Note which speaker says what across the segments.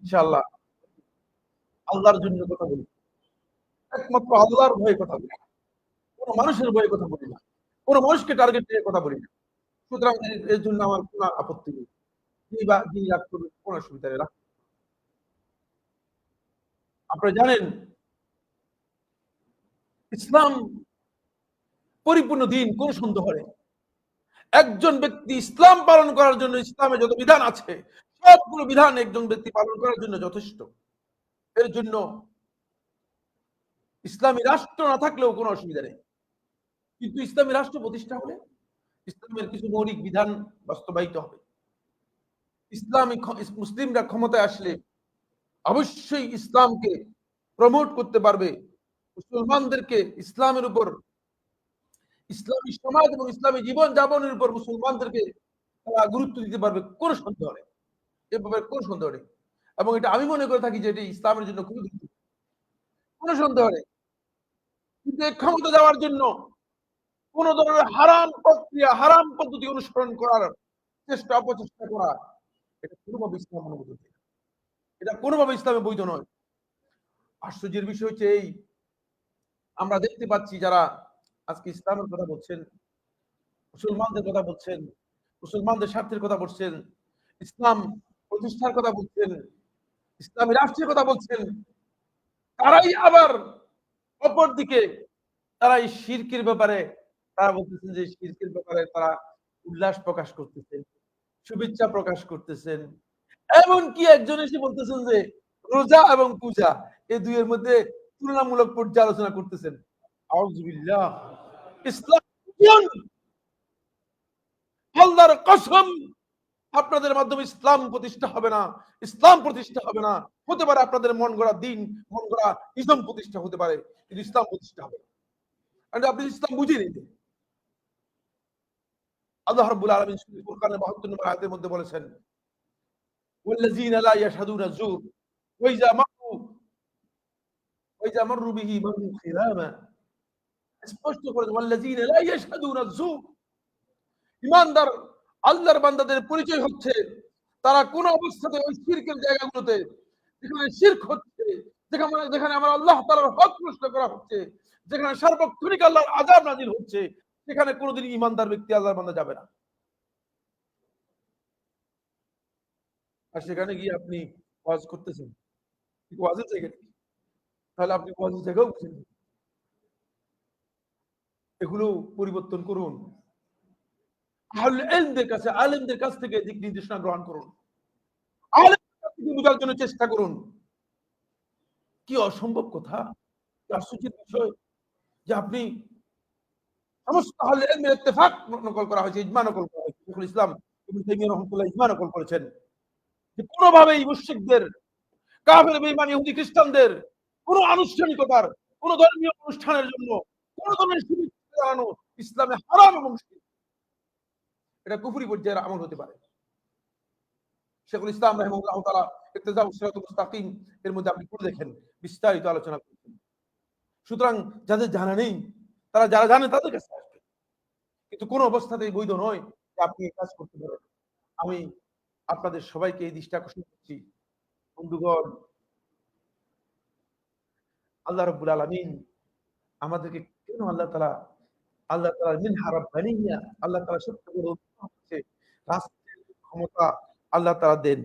Speaker 1: ইনশাআল্লাহ। আল্লাহর জন্য কথা বলি। একমাত্র আল্লাহর ভয়ে কথা বলি। কোনো মানুষের ভয়ে কথা বলি না। কোনো মানুষকে টার্গেট দিয়ে কথা বলি না। সুতরাং এর- জন্য আমার কোনো আপত্তি নেই। যিনি বা যিনি রাগ করবেন, কোনো অসুবিধা নেই। আপনারা জানেন, ইসলাম পরিপূর্ণ দিন কোন সন্দেহ নেই একজন ব্যক্তি ইসলাম পালন করার জন্য ইসলামে যত বিধান আছে সবগুলো বিধান একজন ব্যক্তি পালন করার জন্য যথেষ্ট। এর জন্য ইসলামী রাষ্ট্র না থাকলেও কোনো অসুবিধা নেই। কিন্তু ইসলামী রাষ্ট্র প্রতিষ্ঠা হলে ইসলামের কিছু মৌলিক বিধান বাস্তবায়িত হবে। ইসলামী মুসলিমরা ক্ষমতায় আসলে অবশ্যই ইসলামকে প্রমোট করতে পারবে। মুসলমানদেরকে ইসলামের উপর, ইসলামী সমাজ এবং ইসলামী জীবন যাপনের উপর মুসলমানদেরকে তারা গুরুত্ব দিতে পারবে কোনো সন্দেহ নেই। এ ব্যাপারে কোনো সন্দেহ নেই। এবং এটা আমি মনে করে থাকি যে এটি ইসলামের জন্য খুবই গুরুত্বপূর্ণ কোনো সন্দেহ নেই। কিন্তু ক্ষমতা যাওয়ার জন্য কোন ধরনের হারাম প্রক্রিয়া, হারাম পদ্ধতি অনুসরণ করার চেষ্টা, অপচেষ্টা করা, এটা কোনোভাবে ইসলাম অনুমোদন দেয় না। এটা কোনোভাবে ইসলামে বৈধ নয়। আশ্চর্যের বিষয় হচ্ছে এই, আমরা দেখতে পাচ্ছি যারা আজকে ইসলামের কথা বলছেন, মুসলমানদের কথা বলছেন, মুসলমানদের স্বার্থের কথা বলছেন, ইসলাম প্রতিষ্ঠার কথা বলছেন, ইসলামী রাষ্ট্রের কথা বলছেন, তারাই আবার অপর দিকে তারা এই শিরকির ব্যাপারে, তারা বলতেছেন যে শিরকির ব্যাপারে তারা উল্লাস প্রকাশ করতেছেন, শুভেচ্ছা প্রকাশ করতেছেন। এমন কি একজন এসে বলতেছেন যে রোজা এবং পূজা, এই দুইয়ের মধ্যে তুলনামূলক পর্যালোচনা করতেছেন। আউযুবিল্লাহ। ইসলাম আল্লাহর কসম আপনাদের মাধ্যমে ইসলাম প্রতিষ্ঠা হবে না, ইসলাম প্রতিষ্ঠা হবে না। হতে পারে আপনাদের মন গড়া দিন, মন গড়া ইসলাম প্রতিষ্ঠা হতে পারে, কিন্তু ইসলাম প্রতিষ্ঠা হবে না। আপনি ইসলাম বুঝে নিতে আল্লাহ রাব্বুল আলামিন সূরা ফুরকানের 72 নম্বর আয়াতের মধ্যে বলেছেন লা ইয়াশহাদুনা যুর, ওয়া ইযা মারু ওয়া ইযা মারু বিহি মারু খিরামা স্পষ্ট করে লা ইয়াশহাদুনা যুর। ইমানদার আল্লাহর বান্দাদের পরিচয় হচ্ছে। তারা কোন অবস্থাতে ওই শিরকের জায়গাগুলোতে যেখানে শিরক হচ্ছে, যেখানে যেখানে আমার আল্লাহ তাআলার হক নষ্ট করা হচ্ছে, যেখানে সার্বক্ষণিক আল্লাহর আযাব নাজিল হচ্ছে, সেখানে কোনোদিন ইমানদার ব্যক্তি আল্লাহর বান্দা যাবে না। আর সেখানে গিয়ে আপনি ওয়াজ করতেছেন। ওয়াজের জায়গা তাহলে আপনি ওয়াজের জায়গাও বুঝেন। এগুলো পরিবর্তন করুন। আহলে ইলমদের কাছে, আলেমদের কাছ থেকে দিক নির্দেশনা গ্রহণ করুন। বোঝার জন্য চেষ্টা করুন। কি অসম্ভব কথা? আশ্চর্যের বিষয় যে আপনি সমস্ত ইত্তেফাক নকল করা হয়েছে, ইজমা নকল করা হয়েছে। শেখুল ইসলাম ইবনে তাইমিয়া ইজমা নকল করেছেন। যে কোনোভাবেই মুশরিকদের, কাফের, বেঈমান, ইহুদি, খ্রিস্টানদের কোনো আনুষ্ঠানিকতার, কোনো ধর্মীয় অনুষ্ঠানের জন্য কোনো ধরনের শুভেচ্ছা ইসলামে হারাম এবং। এটা কুফরি পর্যায়ের আমল হতে পারে। শেখুল ইসলাম রহমুল্লাহ তালা ইত্তেজা এর মধ্যে আপনি পড়ে দেখেন, বিস্তারিত আলোচনা করছেন সুতরাং যাদের জানা নেই, তারা যারা জানে তাদের কাছে আসবে। কিন্তু কোনো অবস্থাতেই বৈধ নয় যে আপনি এই কাজ করতে পারেন। আমি আপনাদের সবাইকে এই দৃষ্টি আকর্ষণ করছি। বন্ধুগণ, আল্লাহ রব্বুল আলমিন আমাদেরকে কেন আল্লাহ তালা আল্লাহ তালা আল্লাহ তালা ক্ষমতা আল্লাহ তালা দেন।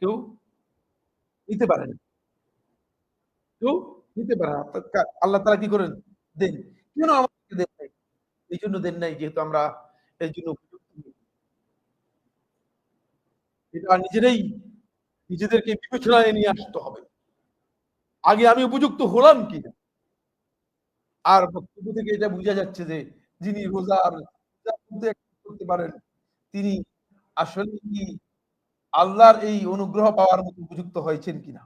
Speaker 1: কেউ নিতে পারে না। কেউ নিতে আল্লাহ তালা কি করেন? দেন। কেন আমাদেরকে দেন নাই? এই জন্য দেন নাই, যেহেতু আমরা এই জন্য এটা নিজেরাই নিজেদেরকে বিবেচনায় নিয়ে আসতে হবে। আগে আমি উপযুক্ত হলাম কিনা? আর বক্তব্য থেকে এটা বোঝা যাচ্ছে যে যিনি রোজার করতে পারেন, তিনি আসলে কি আল্লাহর এই অনুগ্রহ পাওয়ার মতো উপযুক্ত হয়েছেন কিনা?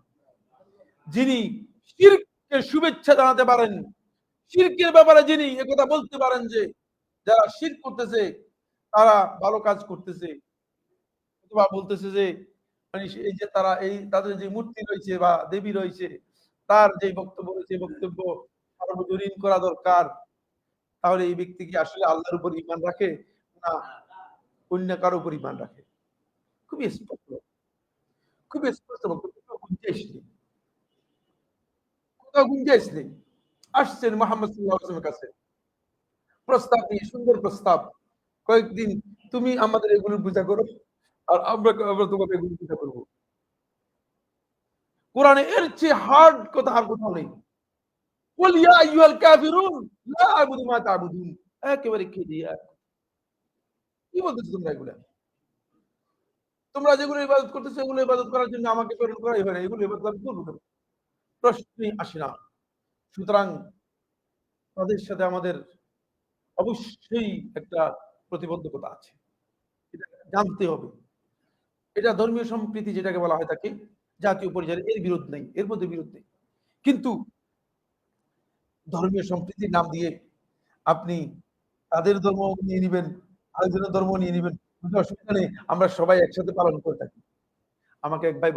Speaker 1: যিনি শিরকে শুভেচ্ছা জানাতে পারেন, শিরকের ব্যাপারে যিনি একথা বলতে পারেন যে যারা শির করতেছে, তারা ভালো কাজ করতেছে। অথবা বলতেছে যে মানে এই যে তারা এই তাদের যে মূর্তি রয়েছে বা দেবী রয়েছে, তার যে বক্তব্য রয়েছে বক্তব্য করা দরকার। তাহলে এই ব্যক্তি কি আসলে আল্লাহর উপর ইমান রাখে না অন্য কারও উপর ইমান রাখে? খুবই স্পষ্ট। খুবই স্পষ্ট কোথাও গুঞ্জাইশ নেই আসছেন মোহাম্মদ কাছে। প্রস্তাব নিয়ে, সুন্দর প্রস্তাব। কয়েকদিন তুমি আমাদের এগুলোর পূজা করো আর আমরা আমরা তোমাকে এগুলো পূজা করব। কোরআনে এর চেয়ে হার্ড কথা আর কোথাও নেই। কুল ইয়া আইয়ুহাল কাফিরুন লা আবুদু মা তাবুদুন একেবারে খেদিয়া কি বলতেছো তোমরা এগুলা? তোমরা যেগুলো ইবাদত করতেছো এগুলো ইবাদত করার জন্য আমাকে প্রেরণ করাই হয় না এগুলো ইবাদত আমি কেন? প্রশ্নই আসে না। সুতরাং তাদের সাথে আমাদের অবশ্যই একটা প্রতিবন্ধকতা আছে। এটা জানতে হবে। এটা ধর্মীয় সম্প্রীতি যেটাকে বলা হয় তাকে জাতীয় পর্যায়ে এর বিরোধ নেই এর মধ্যে বিরোধ নেই। কিন্তু ধর্মীয় সম্প্রীতির নাম দিয়ে আপনি তাদের ধর্ম নিয়ে নিবেন, আরেকজনের ধর্ম নিয়ে নিবেন। অসুবিধা নেই আমরা সবাই একসাথে পালন করে থাকি। আমাকে এক ভাই